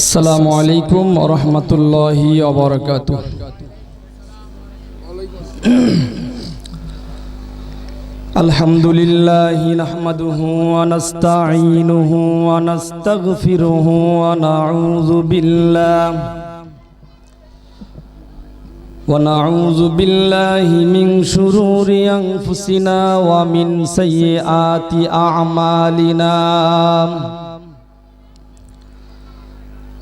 আসসালামু আলাইকুম রহমতুল্লাহি অবরকাত الحمد لله نحمده ونستعينه ونستغفره ونعوذ بالله ونعوذ بالله من شرور أنفسنا ومن سيئات أعمالنا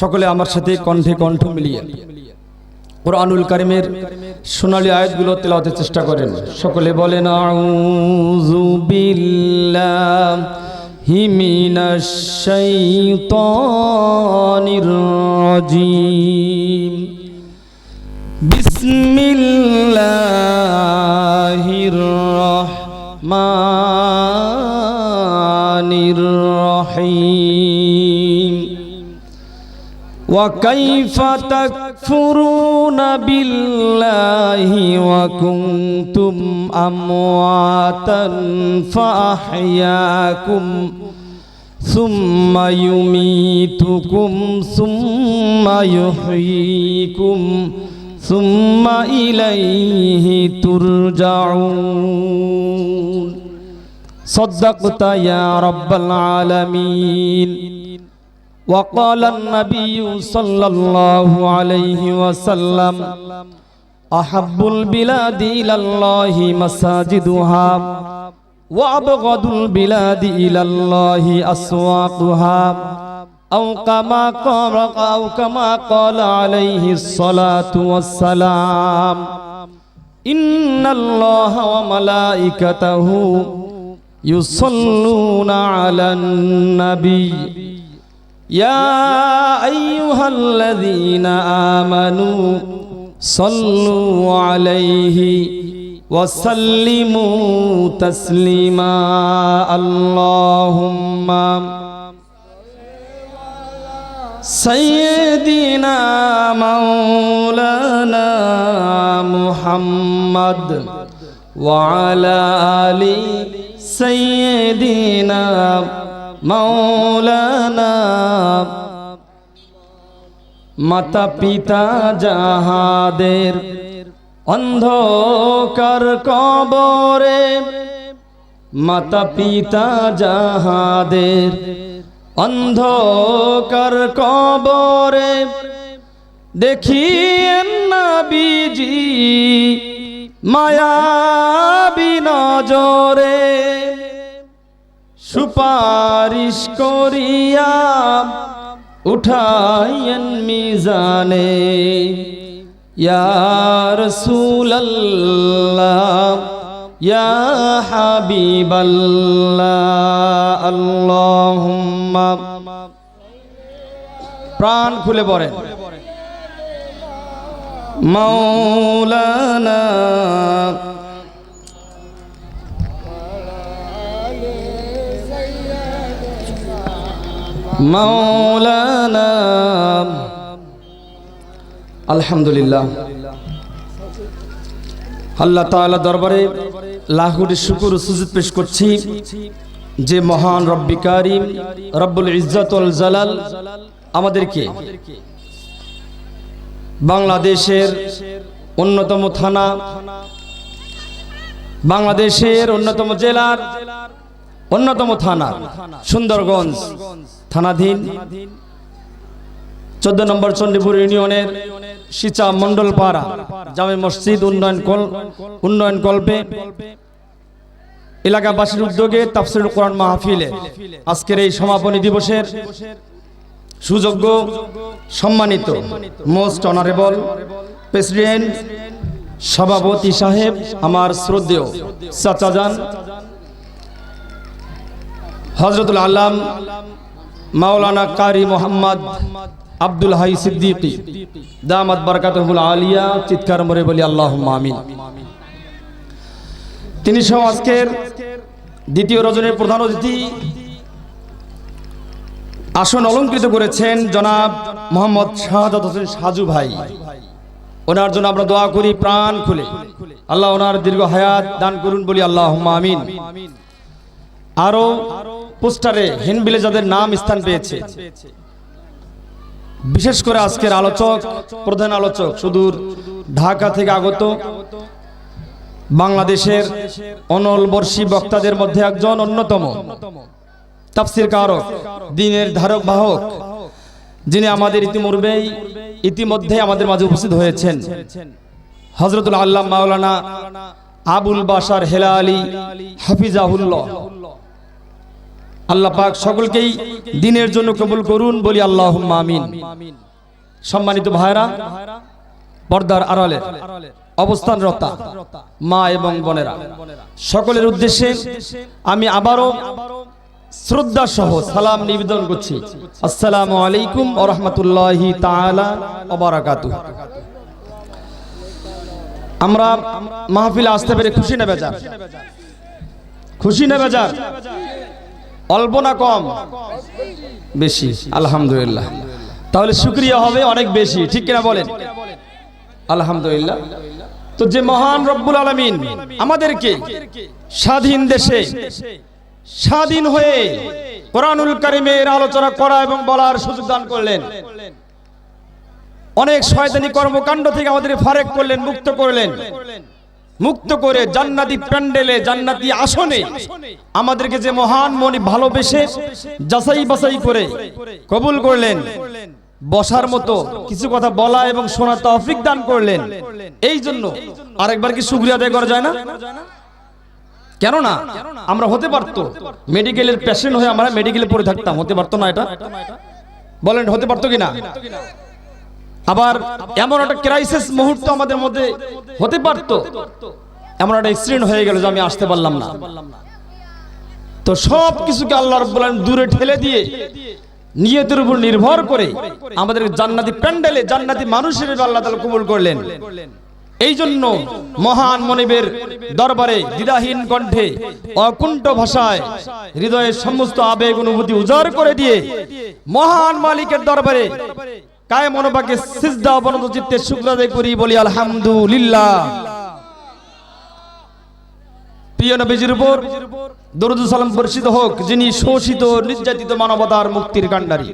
সকলে আমার সাথে কণ্ঠে কণ্ঠ মিলিয়ে কোরআনুল কারিমের সোনালী আয়াতগুলো তেলাওয়াতের চেষ্টা করেন। সকলে বলেন, আউযু বিল্লাহি মিনাশ রহমানির রহিম। وكيف تكفرون بالله وكنتم امواتا فاحياكم ثم يميتكم ثم يحييكم ثم اليه ترجعون صدقت يا رب العالمين وقال النبي صلى الله عليه وسلم أحب البلاد إلى الله مساجدها وأبغض البلاد إلى الله أسواقها أو كما قال أو كما قال عليه الصلاة والسلام إن الله وملائكته يصلون على النبي يا أيها الذين آمنوا صلوا عليه وسلموا تسليما اللهم سيدنا مولانا محمد وعلى آل سيدنا মৌলানা, মাতা পিতা যাহাদের অন্ধকার কবরে, মাতা পিতা যাহাদের অন্ধকার কবরে, দেখিয়েন না বিজি মায়াবি নজরে। সুপারিশ করিয়া উঠাইয়েন মিজানে। ইয়ার সুল্লাহ ইয়া প্রাণ খুলে পড়েন মাওলানা মাওলানা। আলহামদুলিল্লাহ। আল্লাহ তাআলা দরবারে লাহুর শুকুর সুজুদ পেশ করছি যে মহান রব্বি কারিম, রব্বুল ইজ্জাতুল জালাল আমাদেরকে বাংলাদেশের অন্যতম থানা, বাংলাদেশের অন্যতম জেলার অন্যতম থানা, সুন্দরগঞ্জ থানাধীন চোদ্দ নম্বর চণ্ডীপুর ইউনিয়নের সিচা মন্ডল পাড়া জামে মসজিদ উন্নয়ন কল উন্নয়ন কল্পে এলাকাবাসীর উদ্যোগে তাফসির কোরআন মাহফিলে আজকের এই সমাপনী দিবসের সুযোগ্য সম্মানিত মোস্ট অনারেবল প্রেসিডেন্ট সভাপতি সাহেব আমার শ্রদ্ধেয় চাচাজান হজরতুল আল্লাম মাওলানা কারি মোহাম্মদ আব্দুল হাই সিদ্দিকী। দামাত বারকাতুল আলিয়া, চিৎকার মরে বলি আল্লাহ আমিন। তিনি সহ আজকের দ্বিতীয় রজনের প্রধান অতিথি আসন অলঙ্কৃত করেছেন জনাব মোহাম্মদ শাহাদাত হোসেন সাজু ভাই। ওনার জন্য আমরা দোয়া করি, প্রাণ খুলে। আল্লাহ ওনার দীর্ঘ হায়াত দান করুন বলি আল্লাহ আমিন। আরও পোস্টারে হিনবিলে যাদের নাম স্থান পেয়েছে। বিশেষ করে আজকের আলোচক, প্রধান আলোচক, সুদূর ঢাকা থেকে আগত বাংলাদেশের অনলবর্ষী বক্তাদের মধ্যে একজন অন্যতম তাফসির কারক, দিনের ধারক বাহক, যিনি আমাদের ইতিমূর্বেই ইতিমধ্যে আমাদের মাঝে উপস্থিত হয়েছেন। হজরতুল আল্লাহ মাওলানা আবুল বাসার হেলা আলী হাফিজাহুল্লাহ। আল্লাহ পাক সকলকেই দিনের জন্য কবুল করুন, বলি আল্লাহ আমিন। সম্মানিত ভাইরা পর্দার আড়ালে অবস্থানরত মা এবং বোনেরা, সকলের উদ্দেশ্যে আমি আবারও শ্রদ্ধা সহ সালাম নিবেদন করছি। আসসালামু আলাইকুম রহমতুল্লাহি তাআলা ওয়া আমরা মাহফিলে আসতে পেরে খুশি নেবে যান খুশি নেবে যান অল্প না কম? বেশি, আলহামদুলিল্লাহ। তাহলে শুক্রিয়া হবে অনেক বেশি, ঠিক কিনা বলেন? আলহামদুলিল্লাহ। তো যে মহান রব্বুল আলমিন আমাদেরকে স্বাধীন দেশে, স্বাধীন হয়ে কোরআনুল কারিমের আলোচনা করা এবং বলার সুযোগ দান করলেন। অনেক শয়তানি কর্মকাণ্ড থেকে আমাদের ফারেক করলেন, মুক্ত করলেন। মুক্ত করে জান্নাতি প্যান্ডেলে, জান্নাতি আসনে আমাদেরকে যে মহান মনি ভালোবেসে যাচাই বাছাই করে কবুল করলেন, বসার মতো কিছু কথা বলা এবং শোনার তৌফিক দান করলেন, এই জন্য আরেকবার কি শুকরিয়া আদায় করা যায় না? কেন না? আমরা হতে পারতো। মেডিকেলের পেশেন্ট হয়ে আমরা মেডিকেলে পড়ে থাকতাম, হতে পারতো না এটা? বলেন, হতে পারতো কিনা? আবার এমন একটা ক্রাইসিস মুহূর্ত আমাদের মধ্যে হতে পারতো। এমন একটা অ্যাক্সিডেন্ট হয়ে গেল যে আমি আসতে পারলাম না। তো সব কিছুকে আল্লাহ রাব্বুল আলামিন দূরে ঠেলে দিয়ে, নিয়তের উপর নির্ভর করে আমাদের জান্নাতি প্যান্ডেলে জান্নাতি মানুষের আল্লাহ তাআলা কবুল করলেন। এই জন্য মহান মনিবের দরবারে দ্বিধাহীন কণ্ঠে, অকুণ্ঠ ভাষায়, হৃদয়ের সমস্ত আবেগ অনুভূতি উজাড় করে দিয়ে, মহান মালিকের দরবারে কায় মনোবাকে সিজদা অবনত চিত্তে শুক্র আদায় করি, বলি আলহামদুলিল্লাহ। প্রিয় নবীজির উপর দরুদ সালাম পরিচিত হোক, যিনি শোষিত নির্যাতিত মানবতার মুক্তির কাণ্ডারি।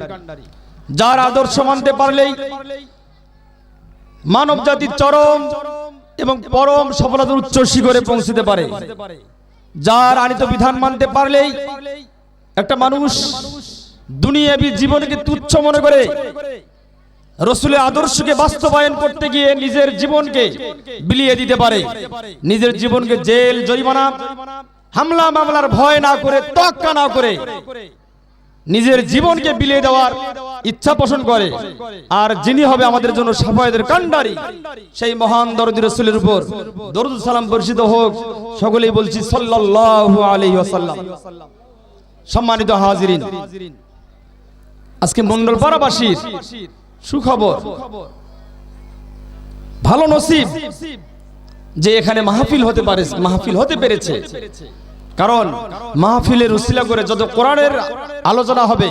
যার আদর্শ মানতে পারলেই মানব জাতির চরম এবং পরম সফলতার উচ্চ শিখরে পৌঁছতে পারে। যার আনিত বিধান মানতে পারলেই একটা মানুষ দুনিয়াবি জীবনকে তুচ্ছ মনে করে রসুলের আদর্শকে বাস্তবায়ন করতে গিয়ে নিজের জীবনকে বিলিয়ে দিতে পারে। নিজের জীবনকে জেল, জরিমানা, হামলা, মামলার ভয় না করে তক্কা না করে নিজের জীবনকে বিলিয়ে দেওয়ার ইচ্ছা পোষণ করে। আর যিনি হবে আমাদের জন্য সাফায়েদের কান্ডারি সেই মহান দরদি রসুলের উপর। দরুদ সালাম পরিচিত হোক, সকলেই বলছি সাল্লাল্লাহু আলাইহি ওয়াসাল্লাম। সম্মানিত হাজিরিন, আজকে মন্ডল পাড়াবাসীর সুখবর। ভালো নসিব যে এখানে মাহফিল হতে পারে, মাহফিল হতে পেরেছে। কারণ মাহফিলের উসিলা করে যত কোরআনের আলোচনা হবে,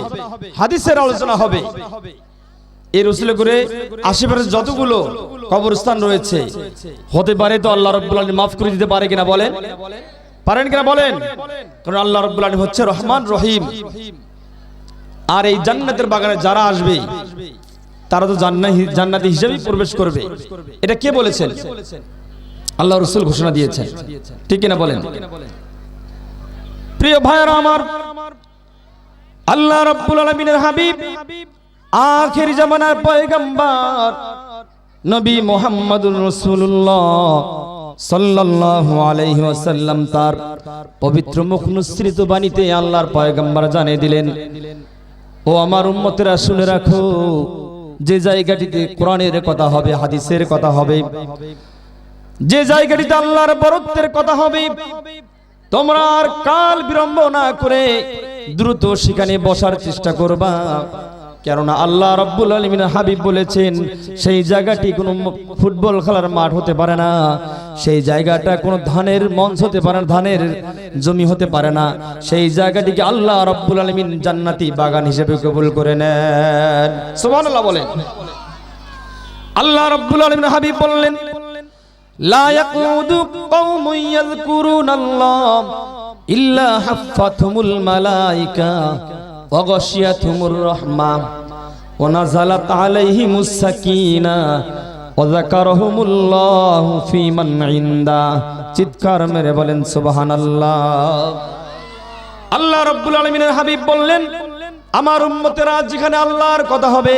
হাদিসের আলোচনা হবে, এর উসিলা করে আশেপাশে যতগুলো কবরস্থান রয়েছে, হতে পারে তো আল্লাহ রব্বুল আলামিন মাফ করে দিতে পারে কিনা বলেন? পারেন কিনা বলেন? কারণ আল্লাহ রব্বুল আলামিন হচ্ছে রহমান রহিম। আর এই জান্নাতের বাগানে যারা আসবে তারা তো জান্নাতি হিসেবেই প্রবেশ করবে। এটা কে বলেছেন? আল্লাহ রসুল ঘোষণা দিয়েছেন। ঠিক কিনা বলেন? প্রিয় ভাইয়ারা আমার, আল্লাহ রাব্বুল আলামিনের হাবিব, আখের জামানার পয়গম্বর নবী মোহাম্মদুর রসুল্লাহ সাল্লাল্লাহু আলাইহি ওয়াসাল্লাম তার পবিত্র মুখ নুসৃত বাণীতে আল্লাহর পয়গম্বর জানিয়ে দিলেন, ও আমার উম্মতেরা, শুনে রাখো যে জায়গাটিতে কোরআনের কথা হবে, হাদিসের কথা হবে, যে জায়গাটিতে আল্লাহর বরত্বের কথা হবে, তোমরা আর কাল বিলম্ব না করে দ্রুত সেখানে বসার চেষ্টা করবা। কেননা আল্লাহ রব্বুল আলমিন হাবিব বলেছেন, সেই জায়গাটি কোনো ফুটবল খেলার মাঠ হতে পারে না। সেই জায়গাটা কোনো ধানের মঞ্চ হতে পারে না, ধানের জমি হতে পারে না। সেই জায়গাটিকে আল্লাহ রব্বুল আলমিন জান্নাতি বাগান হিসেবে কবুল করে নেন। সোমান আল্লাহ বলেন। আল্লাহ রব্বুল আলমিন হাবিব বললেন, লা ইয়াকুদু কুরুন আল্লাহ ইল্লা হাফাতহুমুল মালাইকা। ওগশিয়াতুমুর রহমান। ওয়া নাযালাত আলাইহিমুস সাকিনা ওয়া যাকারহুমুল্লাহু ইনদা। চিৎকার মেরে বলেন, সুবহানাল্লাহ। আল্লাহ রাব্বুল আলামিনের হাবিব বললেন, আমার যেখানে আল্লাহর কথা হবে,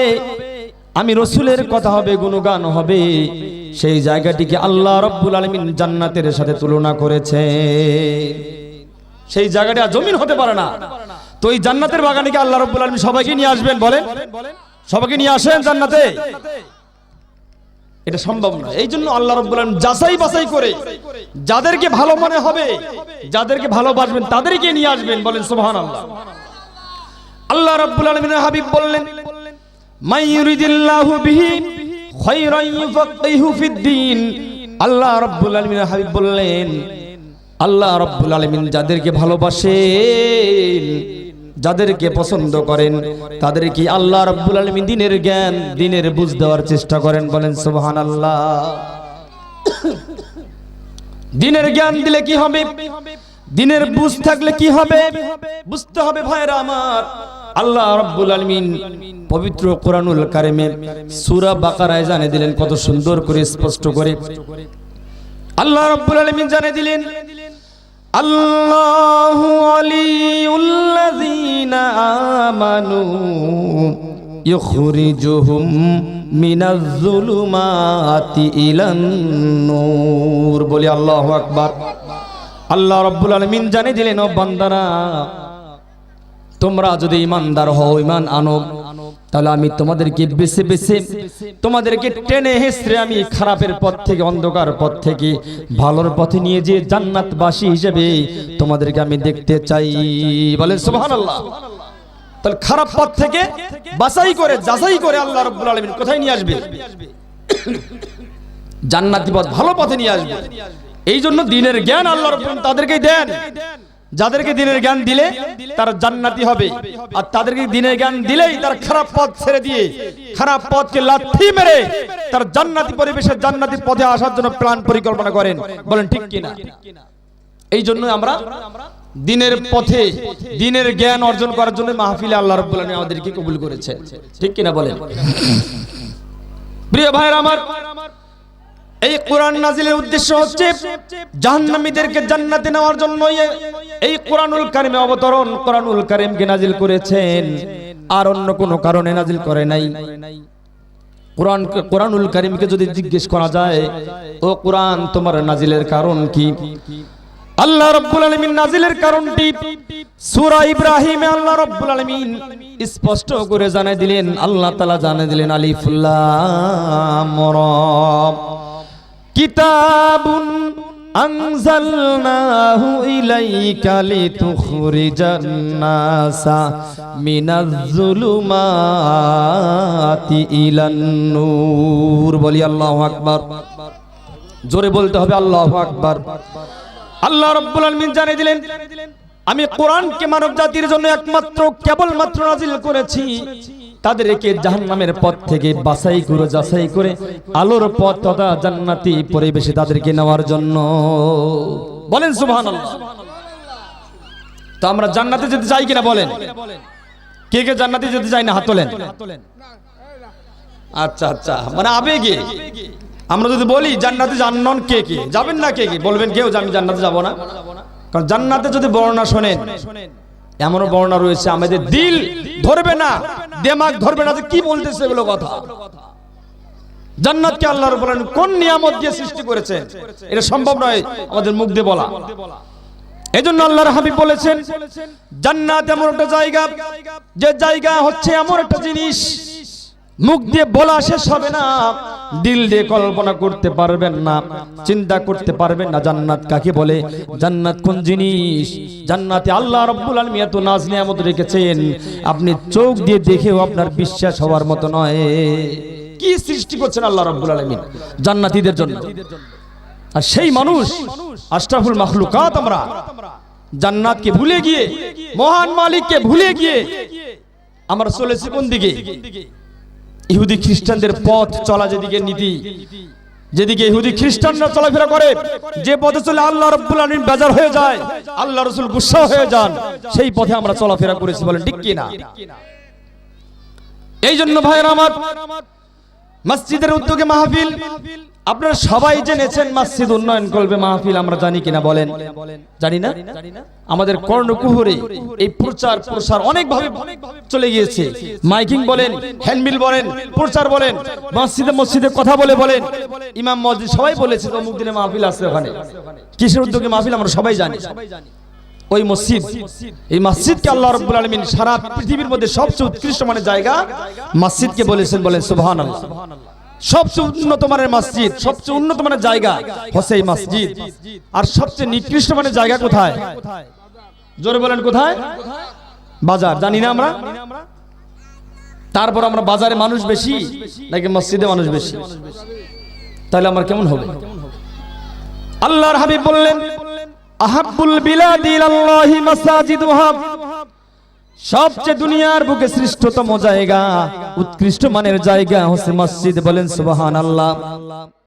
আমি রসুলের কথা হবে, গুণগান হবে। সেই জায়গাটিকে আল্লাহ রব্বুল আলমিন জান্নাতের সাথে তুলনা করেছে। সেই জায়গাটা জমিন হতে পারে না। তো এই জান্নাতের বাগানে কি আল্লাহ রব্বুল আলমিন সবাইকে নিয়ে আসবেন, বলেন। সবাইকে নিয়ে আসেন জান্নাতে। এটা সম্ভব না এই জন্য আল্লাহ রব্বুল আলমিন যাচাই বাছাই করে যাদেরকে ভালো মনে হবে, যাদেরকে ভালোবাসবেন, তাদেরকে নিয়ে আসবেন, বলেন সুবহান আল্লাহ আল্লাহ রাব্বুল আলামিনের হাবিব বললেন ইউরিদিল্লাহু বিহি খায়রান ইউফাক্কিহু ফিদ্দিন আল্লাহ রাব্বুল আলামিনের হাবিব বললেন, আল্লাহ রাব্বুল আলামিন যাদেরকে ভালোবাসেন যাদেরকে পছন্দ করেন তাদেরকে আল্লাহ রাব্বুল আলামিন দিনের জ্ঞান দিনের বুঝ দেওয়ার চেষ্টা করেন বলেন সুবহানাল্লাহ। দিনের জ্ঞান দিলে কি হবে? দিনের বুঝ থাকলে কি হবে? বুঝতে হবে ভাইরা আমার। আল্লাহ রাব্বুল আলামিন পবিত্র কোরআনুল কারিমে সূরা বাকারায় জানিয়ে দিলেন কত সুন্দর করে স্পষ্ট করে। আল্লাহ রাব্বুল আলামিন জানিয়ে দিলেন আল্লাহু আলিউল্লাযীনা আমানু ইখরিজুহুম মিনাজ যুলুমাতি ইলান নূর। বলি আল্লাহু আকবার। আল্লাহ রাব্বুল আলামিন জানিয়ে দিলেন, ও বান্দারা, তোমরা যদি ইমানদার হও ইমান আনো। তাহলে আমি তোমাদেরকে বেছে বেছে তোমাদেরকে টেনে হেসড়ে আমি খারাপের পথ থেকে, অন্ধকার পথ থেকে, ভালোর পথে নিয়ে যে জান্নাতবাসী হিসেবে তোমাদেরকে আমি দেখতে চাই। বলেন সুবহানাল্লাহ। তাহলে খারাপ পথ থেকে বাছাই করে, যাচাই করে আল্লাহ রাব্বুল আলামিন কোথায় নিয়ে আসবে? জান্নাতি পথ, ভালো পথে নিয়ে আসবে। এই জন্য দিনের জ্ঞান আল্লাহ তাদেরকেই দেন। যাদেরকে দিনের জ্ঞান দিলে তার জান্নাতি হবে। আর তাদেরকে দিনের জ্ঞান দিলেই তার খারাপ পথ ছেড়ে দিয়ে, খারাপ পথকে লাথি মেরে তার জান্নাতি পরিবেশে জান্নাতি পথে আসার জন্য প্ল্যান পরিকল্পনা করেন। বলেন, ঠিক কিনা? এই জন্য আমরা দিনের পথে দিনের জ্ঞান অর্জন করার জন্য মাহফিলে আল্লাহ রাব্বুল আলামিন আমাদেরকে কবুল করেছে ঠিক কিনা বলেন? প্রিয় ভাইরা আমার এই কোরআন নাজিলের উদ্দেশ্য হচ্ছে জাহান্নামীদেরকে জান্নাতে নেওয়ার জন্য এই কোরআনুল কারিমে অবতরণ। কোরআনুল কারিমকে নাজিল করেছেন? আর অন্য কোনো কারণে নাজিল করে নাই। কোরআন কোরআনুল কারিমকে যদি জিজ্ঞেস করা যায়, ও কোরআন, তোমার নাজিলের কারণ কি? আল্লাহ রাব্বুল আলামিন নাজিলের কারণটি সূরা ইব্রাহিমে আল্লাহ রাব্বুল আলামিন স্পষ্ট করে জানিয়ে দিলেন। আল্লাহ তাআলা জানিয়ে দিলেন আলিফ লাম রা কিতাবুন আনজালনাহু ইলাইকা লিতুখরিজান নাসা মিনাজ যুলুমাতি ইলান নূর। বলি আল্লাহু আকবার। জোরে বলতে হবে আল্লাহু আকবার। আল্লাহ রাব্বুল আলামিন জানিয়ে দিলেন, আমি কোরআনকে মানব জাতির জন্য একমাত্র, কেবলমাত্র নাজিল করেছি। তাদেরকে জাহান্নামের পথ থেকে বাছাই করে যাচাই করে আলোর পথ তথা জান্নাতি পরিবেশে তাদেরকে নেওয়ার জন্য। বলেন সুবহানাল্লাহ। তো আমরা জান্নাতে যেতে চাই কিনা বলেন? কে কে জান্নাতে যেতে চাই না? হাত তোলেন। আচ্ছা আচ্ছা। মানে আবেগে। আমরা যদি বলি জান্নাতে জান্নন কে কে? যাবেন না কে কে? বলবেন কেউ যে আমি জান্নাতে যাব না। কারণ জান্নাতে যদি বর্ণনা শোনেন এমনও বর্ণনা রয়েছে আমাদের দিল ধরবে না। দেমাগ ধরবে না কি বলতেছে এগুলো কথা। জান্নাতকে আল্লাহ রাব্বুল আলামিন কোন নিয়ামত দিয়ে সৃষ্টি করেছে এটা সম্ভব নয় আমাদের মুখ দিয়ে বলা। এজন্য আল্লাহর হাবিব বলেছেন, জান্নাত এমন একটা জায়গা, যে জায়গা হচ্ছে এমন একটা জিনিস মুখ দিয়ে বলা শেষ হবে না। দিল দিয়ে কল্পনা করতে পারবেন না, চিন্তা করতে পারবেন না। জান্নাত কাকে বলে? জান্নাত কোন জিনিস? জান্নাতে আল্লাহ রাব্বুল আলামিন এত নাজ নিয়ামত রেখেছেন। আপনি চোখ দিয়ে দেখেও আপনার বিশ্বাস হওয়ার মতো নয়। কি সৃষ্টি করছেন আল্লাহ রাব্বুল আলামিন? জান্নাতীদের জন্য। আর সেই মানুষ, আশরাফুল মাখলুকাত আমরা। জান্নাতকে ভুলে গিয়ে, মহান মালিককে ভুলে গিয়ে, আমরা চলেছি কোন দিকে? ইহুদি খ্রিস্টানদের পথ চলা যেদিকে নীতি, যেদিকে ইহুদি খ্রিস্টানরা চলাফেরা করে, যে পথে চলে আল্লাহ রব্বুল আলামিন বেজার হয়ে যায়, আল্লাহ রসুল গুসা হয়ে যান, সেই পথে আমরা চলাফেরা করেছি বলেন, ঠিক কি না এই জন্য ভাইয়ের আমার, মসজিদের উদ্যোগে মাহফিল আপনারা সবাই জেনেছেন মসজিদ উন্নয়ন করবে মাহফিল, আমরা জানি কিনা বলেন? জানি না? আমাদের কর্ণকুহরে এই প্রচার প্রসার অনেক ভাবে চলে গিয়েছে। মাইকিং বলেন হ্যান্ডবিল বলেন, প্রচার বলেন, মসজিদে মসজিদে কথা বলে বলেন। ইমাম মসজিদ সবাই বলেছে অমুক দিনে মাহফিল আছে ওখানে। কিসের উদ্যোগে মাহফিল আমরা সবাই জানি। ওই মসজিদ, এই মসজিদকে আল্লাহ রাব্বুল আলামিন সারা পৃথিবীর মধ্যে সবচেয়ে উৎকৃষ্ট মানের জায়গা মসজিদকে বলেছেন বলেন, সুবহানাল্লাহ। সবচেয়ে উন্নত মানের মসজিদ, সবচেয়ে উন্নত মানের জায়গা হচ্ছে মসজিদ। আর সবচেয়ে নিকৃষ্ট মানের জায়গা কোথায়? জোরে বলেন, কোথায়? বাজার, জানি না আমরা। তারপর আমরা বাজারে মানুষ বেশি নাকি মসজিদে মানুষ বেশি? তাহলে আমার কেমন হবে? আল্লাহর হাবিব বললেন, আহাব্বুল বিলাদি ইলাল্লাহি মাসাজিদুহা সবচেয়ে দুনিয়ার বুকে শ্রেষ্ঠতম জায়গা উৎকৃষ্ট মানের জায়গা হচ্ছে মসজিদ বলেন সুবহানাল্লাহ।